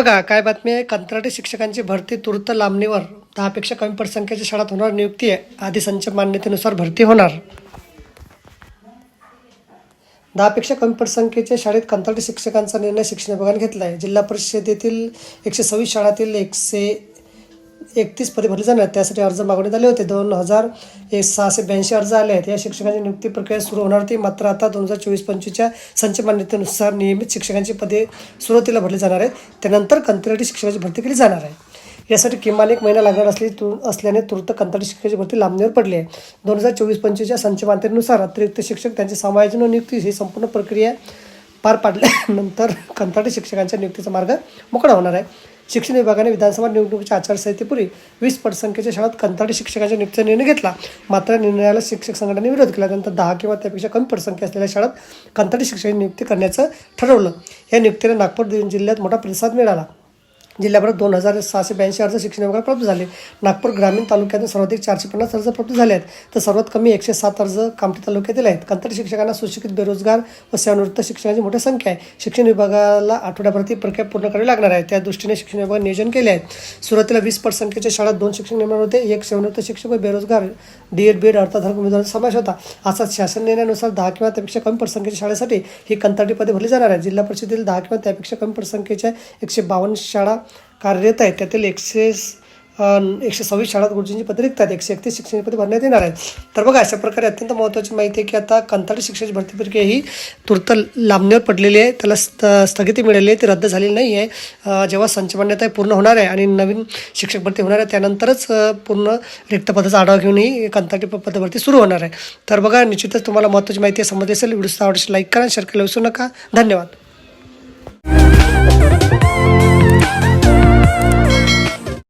बघा काय बातमी आहे? कंत्राटी शिक्षकांची भरती तूर्त लांबणीवर. दहापेक्षा कमी पटसंख्येच्या शाळात होणार नियुक्ती आहे. आधी संच मान्यतेनुसार भरती होणार. दहापेक्षा कमी पटसंख्येच्या शाळेत कंत्राटी शिक्षकांचा निर्णय शिक्षण विभागाने घेतला आहे जिल्हा परिषदेतील एकशे सव्वीस शाळातील एकशे एकतीस पदे भरली जाणार. त्यासाठी अर्ज मागवण्यात आले होते. दोन हजार एक सहाशे ब्याऐंशी अर्ज आले आहेत. या शिक्षकांची नियुक्ती प्रक्रिया सुरू होणार होती. मात्र आता दोन हजार चोवीस पंचवीसच्या संच मान्यतेनुसार नियमित शिक्षकांची पदे सुरुवातीला भरली जाणार आहेत. त्यानंतर कंत्राटी शिक्षकाची भरती केली जाणार आहे. यासाठी किमान एक महिना लागणार असली तु असल्याने तूर्त कंत्राटी शिक्षकाची भरती लांबणीवर पडली आहे. दोन हजार चोवीस पंचवीसच्या संच मान्यतेनुसार अतिरिक्त शिक्षक त्यांचे समायोजन व नियुक्ती ही संपूर्ण प्रक्रिया पार पाडल्यानंतर कंत्राटी शिक्षकांच्या नियुक्तीचा मार्ग मोकळा होणार आहे. शिक्षण विभागाने विधानसभा निवडणुकीच्या आचारसंहितेपूर्वी वीस पटसंख्येच्या शाळेत कंत्राटी शिक्षकांच्या नियुक्तीचा निर्णय घेतला. मात्र निर्णयाला शिक्षक संघटनेने विरोध केला. त्यानंतर दहा किंवा त्यापेक्षा कमी पटसंख्या असलेल्या शाळेत कंत्राटी शिक्षकांची नियुक्ती करण्याचं ठरवलं. या नियुक्तीला नागपूर जिल्ह्यात मोठा प्रतिसाद मिळाला. जिल्ह्याभरात दोन हजार सहाशे ब्याऐंशी अर्ज शिक्षण विभागात प्राप्त झाले. नागपूर ग्रामीण तालुक्यातून सर्वाधिक चारशे पन्नास अर्ज प्राप्त झाले आहेत. तर सर्वात कमी एकशे सात अर्ज कामठी तालुक्यातील आहेत. कंत्राटी शिक्षकांना सुशिक्षित बेरोजगार व सेवानिवृत्त शिक्षकांची मोठी संख्या आहे. शिक्षण विभागाला आठवड्याभरात प्रक्रिया पूर्ण करावी लागणार आहे. त्या दृष्टीने शिक्षण विभागाने नियोजन केले आहे. सुरुवातीला वीस पटसंख्येच्या शाळा दोन शिक्षक निर्माण होते. एक सेवानिवृत्त शिक्षक व बेरोजगार डी एड बी एड अर्थाधारक उमेदवारांचा समावेश होता. असा शासन निर्णयानुसार दहा किंवा त्यापेक्षा कमी पटसंख्येच्या शाळेसाठी ही कंत्राटी पदे भरली जाणार आहे जिल्हा परिषदेतील दहा किंवा त्यापेक्षा कमी पटसंख्येच्या एकशे बावन्न शाळा कार्यरत आहेत. त्यातील एकशे एकशे सव्वीस शाळात गुरुजींची पदे रिक्त आहेत. एकशे एकतीस शिक्षण पदे भरण्यात येणार आहेत. तर बघा अशा प्रकारे अत्यंत महत्त्वाची माहिती आहे की आता कंत्राटी शिक्षणाची भरती प्रक्रिया ही तूर्त लांबणीवर पडलेली आहे. त्याला स्थ स्थगिती मिळाली आहे. ती रद्द झालेली नाही आहे. जेव्हा संच मान्यता पूर्ण होणार आहे आणि नवीन शिक्षक भरती होणार आहे त्यानंतरच पूर्ण रिक्त पदाचा आढावा घेऊन ही कंत्राटी पदभरती सुरू होणार आहे. तर बघा निश्चितच तुम्हाला महत्त्वाची माहिती समजली असेल व्हिडिओ आवडशील लाईक करा शेअर करायला विसरू नका. धन्यवाद.